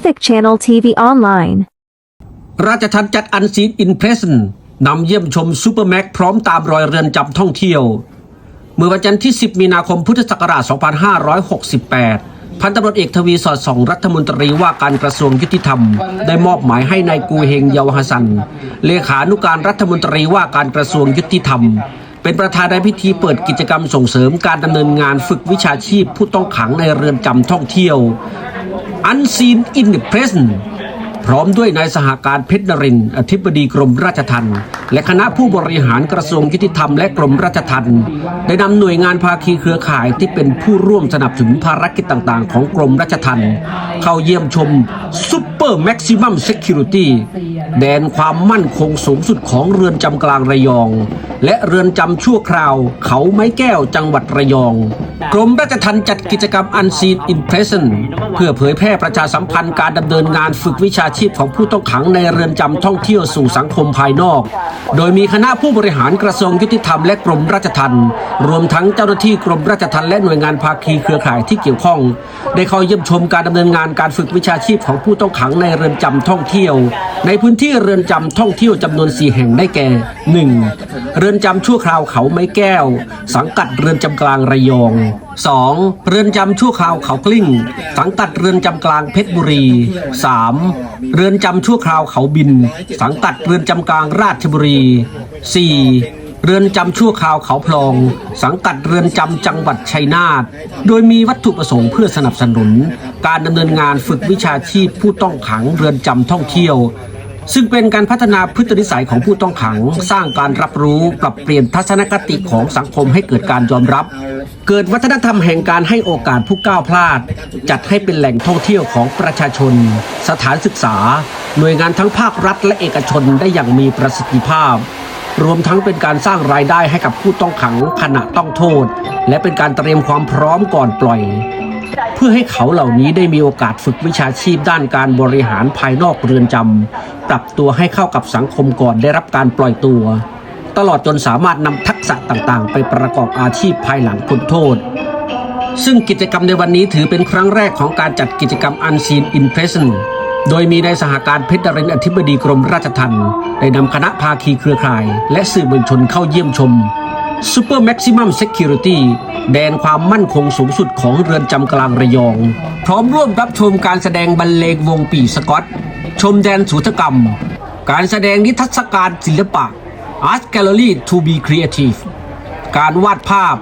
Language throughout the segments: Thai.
Pacific Channel TV Online. ราชทันจัดอันซีนอินเพรสนนำเยี่ยมชมซูเปอร์แม็กพร้อมตามรอยเรือนจำท่องเที่ยว เมื่อวันจันทร์ที่ 10 มีนาคมพุทธศักราช 2568 พันตำรวจเอกทวีสอดส่องรัฐมนตรีว่าการกระทรวงยุติธรรม ได้มอบหมายให้นายกูเฮงเยาวฮัสัน เลขานุการรัฐมนตรีว่าการกระทรวงยุติธรรมเป็นประธานในพิธีเปิดกิจกรรมส่งเสริมการดำเนินงานฝึกวิชาชีพผู้ต้องขังในเรือนจำท่องเที่ยว Unseen in the Present พร้อมด้วยนายสหการเพชรนรินทร์อธิบดีกรมราชทัณฑ์และคณะผู้บริหารกระทรวงยุติธรรมและกรมราชทัณฑ์ได้นำหน่วยงานภาคีเครือข่ายที่เป็นผู้ร่วมสนับสนุนภารกิจต่างๆ ของกรมราชทัณฑ์เข้าเยี่ยมชมซุปเปอร์ แดนความมั่นคงสูงสุดของเรือนจำกลางระยอง และเรือนจำชั่วคราว เขาไม้แก้วจังหวัดระยอง กรมราชทัณฑ์จัดกิจกรรม Unseen in Present เพื่อเผยแพร่ประชาสัมพันธ์การดำเนินงานฝึกวิชาชีพของผู้ต้องขังในเรือนจำท่องเที่ยวสู่สังคมภายนอก โดยมีคณะผู้บริหารกระทรวงยุติธรรมและกรมราชทัณฑ์รวมทั้งเจ้าหน้าที่กรมราชทัณฑ์และหน่วยงานภาคีเครือข่ายที่เกี่ยวข้อง ได้เข้าเยี่ยมชมการดำเนินงานการฝึกวิชาชีพของผู้ต้องขังในเรือนจำท่องเที่ยว ในพื้นที่เรือนจำท่องเที่ยวจำนวนสี่แห่งได้แก่ 1. เรือนจำชั่วคราวเขาไม้แก้ว สังกัดเรือนจำกลางระยอง 2. เรือนจำชั่วคราวเขากลิ้ง สังกัดเรือนจำกลางเพชรบุรี 3. เรือนจำชั่วคราวเขาบิน สังกัดเรือนจำกลางราชบุรี 4. เรือนจำชั่วคราวเขาพลอง สังกัดเรือนจำจังหวัดชัยนาท โดยมีวัตถุประสงค์เพื่อสนับสนุน การดำเนินงานฝึกวิชาชีพผู้ต้องขังเรือนจำท่องเที่ยว ซึ่งเป็นการพัฒนาพฤตินิสัยของผู้ต้องขัง สร้างการรับรู้ปรับเปลี่ยนทัศนคติของสังคมให้เกิดการยอมรับ เกิดวัฒนธรรมแห่งการให้โอกาสผู้ก้าวพลาด จัดให้เป็นแหล่งท่องเที่ยวของประชาชน สถานศึกษา หน่วยงานทั้งภาครัฐและเอกชนได้อย่างมีประสิทธิภาพ รวมทั้งเป็นการสร้างรายได้ให้กับผู้ต้องขังขณะต้องโทษ และเป็นการเตรียมความพร้อมก่อนปล่อยเพื่อให้เขาเหล่านี้ได้มีโอกาสฝึกวิชาชีพด้านการบริหารภายนอกเรือนจำ ปรับตัวให้เข้ากับสังคมก่อนได้รับการปล่อยตัว ตลอดจนสามารถนำทักษะต่างๆ ไปประกอบอาชีพภายหลังพ้นโทษ ซึ่งกิจกรรมในวันนี้ถือเป็นครั้งแรกของการจัดกิจกรรม Unseen in Prison โดยมีนายสหการเพชรดรินอธิบดีกรมราชทัณฑ์ได้นำคณะภาคีเครือข่าย และสื่อมวลชนเข้าเยี่ยมชม Super Maximum Security แดนความมั่นคงสูงสุดของเรือนจำกลางระยอง พร้อมร่วมรับชมการแสดงบรรเลงวงปีสกอต ชมแดนสูตกรรม การแสดงนิทรรศการศิลปะ Art Gallery to be Creative การวาดภาพ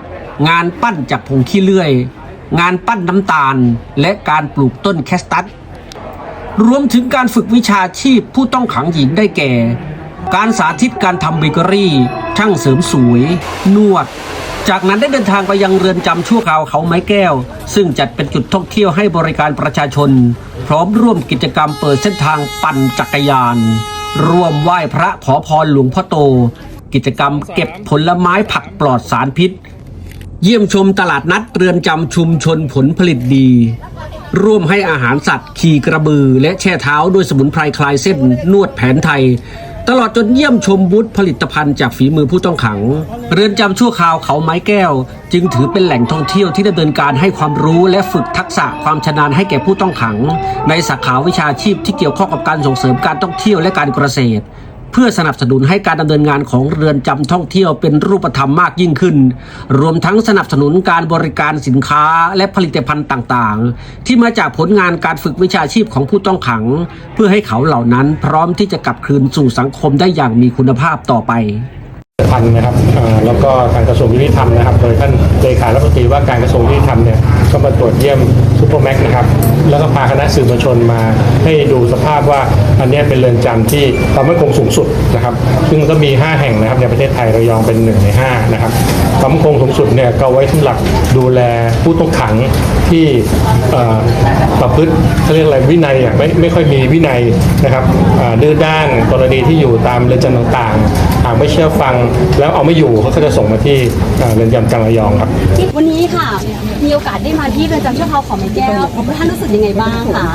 งานปั้นจากผงขี้เลื่อย งานปั้นน้ำตาล และการปลูกต้นแคสตัสรวมถึงการฝึกวิชาชีพผู้ต้องขังหญิงได้แก่ การสาธิตการทำเบเกอรี่ ช่างเสริมสวย นวด จากนั้นได้เดินทางไปยังเรือนจำชั่วคราวเขาไม้แก้ว ซึ่งจัดเป็นจุดท่องเที่ยวให้บริการประชาชน พร้อมร่วมกิจกรรมเปิดเส้นทางปั่นจักรยาน ร่วมไหว้พระขอพรหลวงพ่อโต กิจกรรมเก็บผลไม้ผักปลอดสารพิษ เยี่ยมชมตลาดนัดเรือนจำชุมชนผลผลิตดีร่วมให้อาหารสัตว์ ขี่กระบือ และแช่เท้าด้วยสมุนไพรคลายเส้นนวดแผนไทย ตลอดจนเยี่ยมชมบูธผลิตภัณฑ์จากฝีมือผู้ต้องขัง เรือนจำชั่วคราวเขาไม้แก้ว จึงถือเป็นแหล่งท่องเที่ยวที่ดำเนินการให้ความรู้และฝึกทักษะความชำนาญให้แก่ผู้ต้องขัง ในสาขาวิชาชีพที่เกี่ยวข้องกับการส่งเสริมการท่องเที่ยวและการเกษตร เพื่อสนับสนุนให้การดำเนินงานของเรือนจำท่องเที่ยวเป็นรูปธรรมมากยิ่งขึ้น รวมทั้งสนับสนุนการบริการสินค้าและผลิตภัณฑ์ต่างๆ ที่มาจากผลงานการฝึกวิชาชีพของผู้ต้องขัง เพื่อให้เขาเหล่านั้นพร้อมที่จะกลับคืนสู่สังคมได้อย่างมีคุณภาพต่อไปพันนะครับแล้วก็ทางกระทรวงยุติธรรมนะครับ โดยท่านเลขารัฐมนตรีว่าการกระทรวงยุติธรรมเนี่ย ก็มาตรวจเยี่ยมซูเปอร์แม็กนะครับ แล้วก็พาคณะสื่อมวลชนมาให้ดูสภาพว่าอันนี้เป็นเรือนจำที่ความมั่นคงสูงสุดนะครับ ซึ่งก็มี 5 แห่งนะครับในประเทศไทยระยองเป็นหนึ่งใน5นะครับความมั่นคงสูงสุดเนี่ยก็ไว้สำหรับดูแลผู้ต้องขังที่ประพฤติเขาเรียกอะไรวินัยไม่ไม่ค่อยมีวินัยนะครับดื้อด้านกรณีที่อยู่ตามเรือนจำต่างๆากไม่เชื่อฟัง แล้วเอาไม่อยู่เขาก็จะส่งมาที่เอ่อเรือนจำกลางระยองครับ วันนี้ค่ะ มีโอกาสได้มาที่เรือนจำชั่วคราวของแม่แก้วท่านรู้สึกยังไงบ้างคะ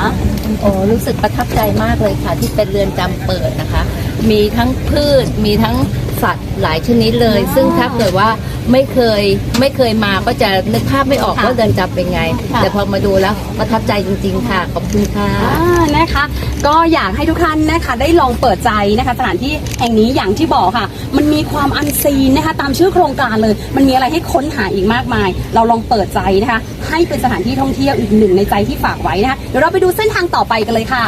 โอ้รู้สึกประทับใจมากเลยค่ะ ที่เป็นเรือนจำเปิดนะคะ มีทั้งพืชมีทั้ง สัตว์หลายชนิดเลย ซึ่งถ้าเกิดว่าไม่เคยไม่เคยมาก็จะนึกภาพไม่ออกค่ะว่าเดินจับเป็นไง ค่ะ แต่พอมาดูแล้วประทับใจจริง ๆ ค่ะ ขอบคุณค่ะ อ่านะคะ ก็อยากให้ทุกท่านนะคะได้ลองเปิดใจนะคะ สถานที่แห่งนี้อย่างที่บอกค่ะ มันมีความอันซีนนะคะ ตามชื่อโครงการเลย มันมีอะไรให้ค้นหาอีกมากมาย เราลองเปิดใจนะคะ ให้เป็นสถานที่ท่องเที่ยวอีกหนึ่งในใจที่ฝากไว้นะคะเดี๋ยวเราไปดูเส้นทางต่อไปกันเลยค่ะ